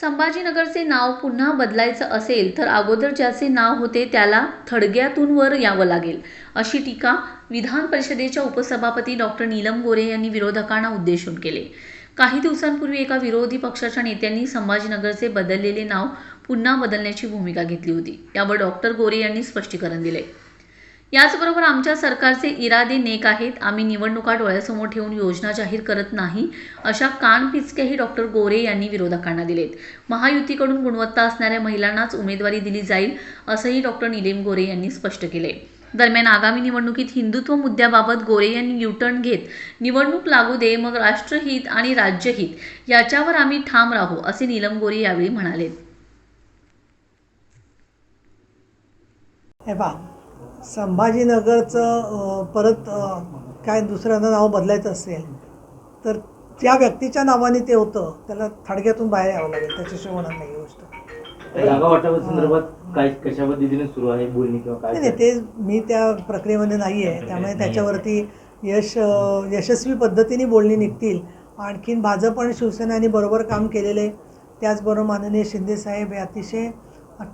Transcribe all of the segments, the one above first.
संभाजीनगरचे नाव पुन्हा बदलायचं असेल तर अगोदर ज्याचे नाव होते त्याला थडग्यातून वर यावं लागेल अशी टीका विधान परिषदेच्या उपसभापती डॉक्टर नीलम गोरे यांनी विरोधकांना उद्देशून केले. काही दिवसांपूर्वी एका विरोधी पक्षाच्या नेत्यांनी संभाजीनगरचे बदललेले नाव पुन्हा बदलण्याची भूमिका घेतली होती. यावर डॉक्टर गोरे यांनी स्पष्टीकरण दिले. याचबरोबर आमच्या सरकारचे इरादे नेक आहेत. आम्ही निवडणुका डोळ्यासमोर ठेवून योजना जाहीर करत नाही अशा कानपिचक्याही डॉक्टर गोरे यांनी विरोधकांना दिलेत. महायुतीकडून गुणवत्ता असणाऱ्या महिलांनाच उमेदवारी दिली जाईल असंही डॉक्टर निलेम गोरे यांनी स्पष्ट केले दरम्यान आगामी निवडणुकीत हिंदुत्व मुद्द्याबाबत गोरे यांनी युटर्न घेत निवडणूक लागू दे मग राष्ट्रहित आणि राज्यहित याच्यावर आम्ही ठाम राहू असे नीलम गोरे यावेळी म्हणाले हे संभाजीनगरचं परत काय दुसऱ्यांदा नाव बदलायचं असेल तर ज्या व्यक्तीच्या नावाने ते होतं. त्याला थडग्यातून बाहेर यावं लागेल. त्याच्याशिवाय होणार नाही गोष्ट. जागा वाटपा संदर्भात काय कशा पद्धतीने सुरू आहे बोलणी किंवा नाही काय? नाही, ते मी त्या प्रक्रियेमध्ये नाही आहे. त्यामुळे त्याच्यावरती यश यशस्वी पद्धतीने बोलणी निघतील. आणखीन भाजप आणि शिवसेनाने बरोबर काम केलेले त्याचबरोबर माननीय शिंदेसाहेब हे अतिशय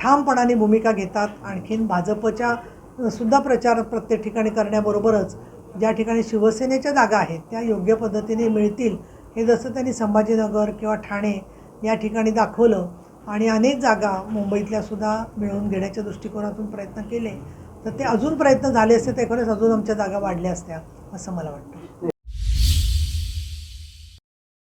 ठामपणाने भूमिका घेतात. आणखीन भाजपच्या सुद्धा प्रचार प्रत्येक ठिकाणी करण्याबरोबरच ज्या ठिकाणी शिवसेनेच्या जागा आहेत त्या योग्य पद्धतीने मिळतील हे जसं त्यांनी संभाजीनगर किंवा ठाणे या ठिकाणी दाखवलं आणि अनेक जागा मुंबईतल्या सुद्धा मिळवून घेण्याच्या दृष्टिकोनातून प्रयत्न केले तर ते अजून प्रयत्न झाले असते तर खरंच अजून आमच्या जागा वाढल्या असत्या असं मला वाटतं.